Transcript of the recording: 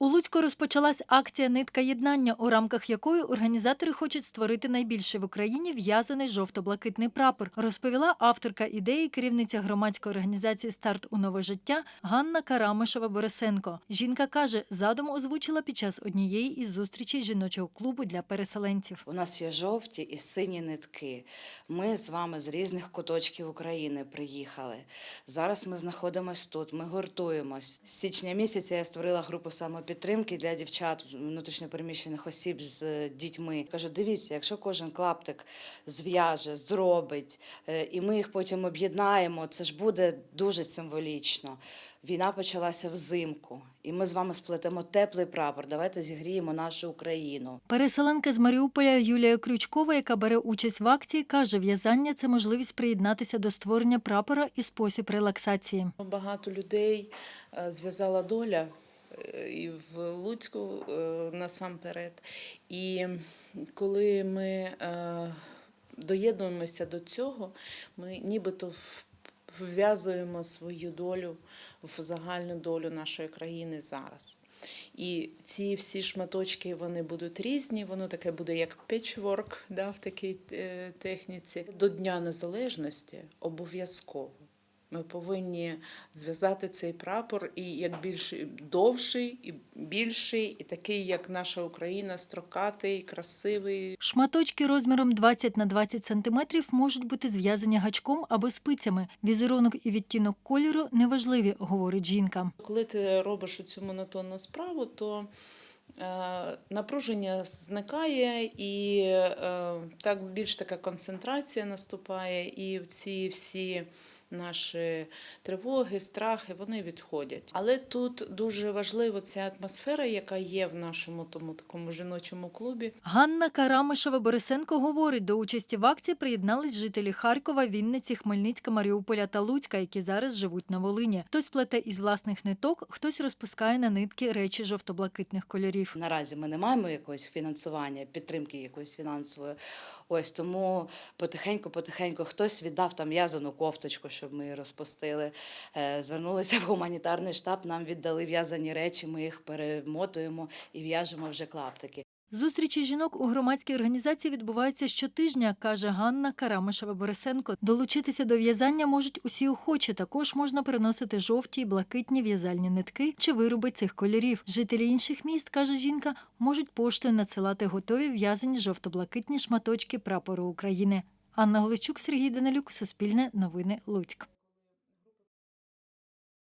У Луцьку розпочалась акція Нитка єднання, у рамках якої організатори хочуть створити найбільший в Україні в'язаний жовто-блакитний прапор, розповіла авторка ідеї, керівниця громадської організації Старт у нове життя Ганна Карамишева Борисенко. Жінка каже, задум озвучила під час однієї із зустрічей жіночого клубу для переселенців. У нас є жовті і сині нитки. Ми з вами з різних куточків України приїхали. Зараз ми знаходимося тут, ми гуртуємось. З січня місяця я створила групу самопідтримки для дівчат внутрішньопереміщених осіб з дітьми. Кажу, дивіться, якщо кожен клаптик зв'яже, зробить, е, і ми їх потім об'єднаємо, це ж буде дуже символічно. Війна почалася взимку, і ми з вами сплетемо теплий прапор. Давайте зігріємо нашу Україну. Переселенка з Маріуполя Юлія Крючкова, яка бере участь в акції, каже, в'язання це можливість приєднатися до створення прапора і спосіб релаксації. Багато людей е, зв'язала доля і в Луцьку е, насамперед. І коли ми е, доєднуємося до цього, ми нібито вв'язуємо свою долю в загальну долю нашої країни зараз. І ці всі шматочки вони будуть різні, воно таке буде як печворк да, в такій е, техніці. До Дня Незалежності обов'язково. Ми повинні зв'язати цей прапор і як більший довший, і більший, і такий, як наша Україна, строкатий, красивий. Шматочки розміром 20 на 20 сантиметрів можуть бути зв'язані гачком або спицями. Візерунок і відтінок кольору неважливі, говорить жінка. Коли ти робиш цю монотонну справу, то е, напруження зникає і е, так більш така концентрація наступає, і ці всі наші тривоги, страхи вони відходять. Але тут дуже важлива ця атмосфера, яка є в нашому тому такому жіночому клубі. Ганна Карамишева Борисенко говорить, до участі в акції приєднались жителі Харкова, Вінниці, Хмельницька, Маріуполя та Луцька, які зараз живуть на Волині. Хтось плете із власних ниток, хтось розпускає на нитки речі жовто-блакитних кольорів. Наразі ми не маємо якогось фінансування, підтримки якоїсь фінансової. Ось тому потихеньку, потихеньку хтось віддав там в'язану кофточку, щоб ми розпустили. Е, Звернулися в гуманітарний штаб, нам віддали в'язані речі, ми їх перемотуємо і в'яжемо вже клаптики. Зустрічі жінок у громадській організації відбуваються щотижня, каже Ганна Карамишева Борисенко. Долучитися до в'язання можуть усі охочі. Також можна приносити жовті й блакитні в'язальні нитки чи вироби цих кольорів. Жителі інших міст, каже жінка, можуть поштою надсилати готові в'язані жовто-блакитні шматочки прапору України. Анна Голичук, Сергій Данилюк, Суспільне новини Луцьк.